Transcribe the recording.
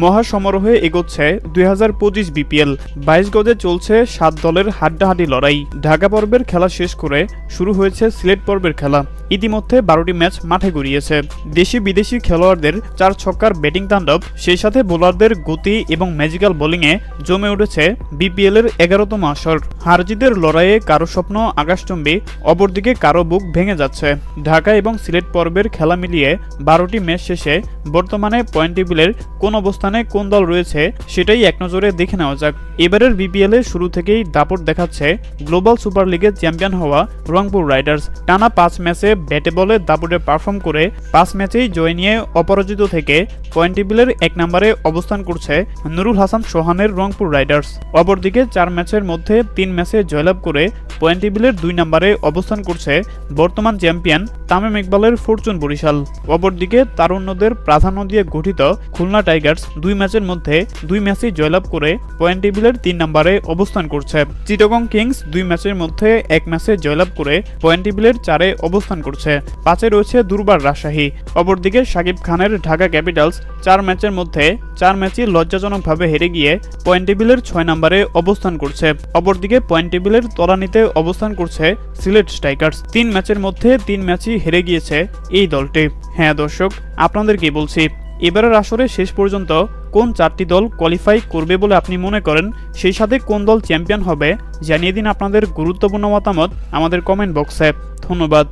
মহাসমারোহে এগোচ্ছে দুই হাজার পঁচিশ বিপিএল। বাইশ গজে চলছে সাত দলের হাড্ডাহাড্ডি লড়াই। ঢাকা পর্বের খেলা শেষ করে শুরু হয়েছে সিলেট পর্বের খেলা। ইতিমধ্যে বারোটি ম্যাচ মাঠে গড়িয়েছে। দেশি বিদেশি খেলোয়াড়দের চার ছক্কার ব্যাটিং তাণ্ডব, সেই সাথে বোলারদের গতি এবং ম্যাজিক্যাল বোলিংয়ে জমে উঠেছে বিপিএল এর এগারোতম আসর। হারজিদের লড়াইয়ে কারও স্বপ্ন আকাশচম্বী, অপরদিকে কারও বুক ভেঙে যাচ্ছে। ঢাকা এবং সিলেট পর্বের খেলা মিলিয়ে বারোটি ম্যাচ শেষে বর্তমানে পয়েন্ট টেবিলের কোন অবস্থানে কোন দল রয়েছে, সেটাই এক নজরে দেখে নেওয়া যাক। এবারের বিপিএল এ শুরু থেকেই দাপট দেখাচ্ছে গ্লোবাল সুপার লিগে চ্যাম্পিয়ন হওয়া রংপুর রাইডার্স। টানা পাঁচ ম্যাচে ব্যাটে বলে দাপটে পারফর্ম করে পাঁচ ম্যাচেই জয় নিয়ে অপরাজিত থেকে পয়েন্ট টেবিলের এক নম্বরে অবস্থান করছে নুরুল হাসান সোহানের রংপুর রাইডার্স। অপরদিকে চার ম্যাচের মধ্যে তিন ম্যাচে জয়লাভ করে পয়েন্ট টেবিলের দুই নম্বরে অবস্থান করছে বর্তমান চ্যাম্পিয়ন তামিম ইকবালের ফরচুন বরিশাল। অপরদিকে তারুণ্যদের প্রাধান্য দিয়ে গঠিত খুলনা টাইগার্স দুই ম্যাচের মধ্যে দুই ম্যাচেই জয়লাভ করে পয়েন্ট টেবিলের তিন নম্বরে অবস্থান করছে। চিটগং কিংস দুই ম্যাচের মধ্যে এক ম্যাচে জয়লাভ করে পয়েন্ট টেবিলের চারে অবস্থান করছে। পাঁচে রয়েছে দুর্বার রাজশাহী। অপরদিকে শাকিব খানের ঢাকা ক্যাপিটালস চার ম্যাচের মধ্যে চার ম্যাচই লজ্জাজনকভাবে হেরে গিয়ে পয়েন্ট টেবিলের ছয় নম্বরে অবস্থান করছে। অপরদিকে পয়েন্ট টেবিলের তলানিতে অবস্থান করছে সিলেট স্ট্রাইকার্স। তিন ম্যাচের মধ্যে তিন ম্যাচই হেরে গিয়েছে এই দলটি। হ্যাঁ দর্শক আপনাদের কি বলছি এবারের আসরে শেষ পর্যন্ত কোন চারটি দল কোয়ালিফাই করবে বলে আপনি মনে করেন? সেই সাথে কোন দল চ্যাম্পিয়ন হবে? জানিয়ে দিন আপনাদের গুরুত্বপূর্ণ মতামত আমাদের কমেন্ট বক্সে ধন্যবাদ।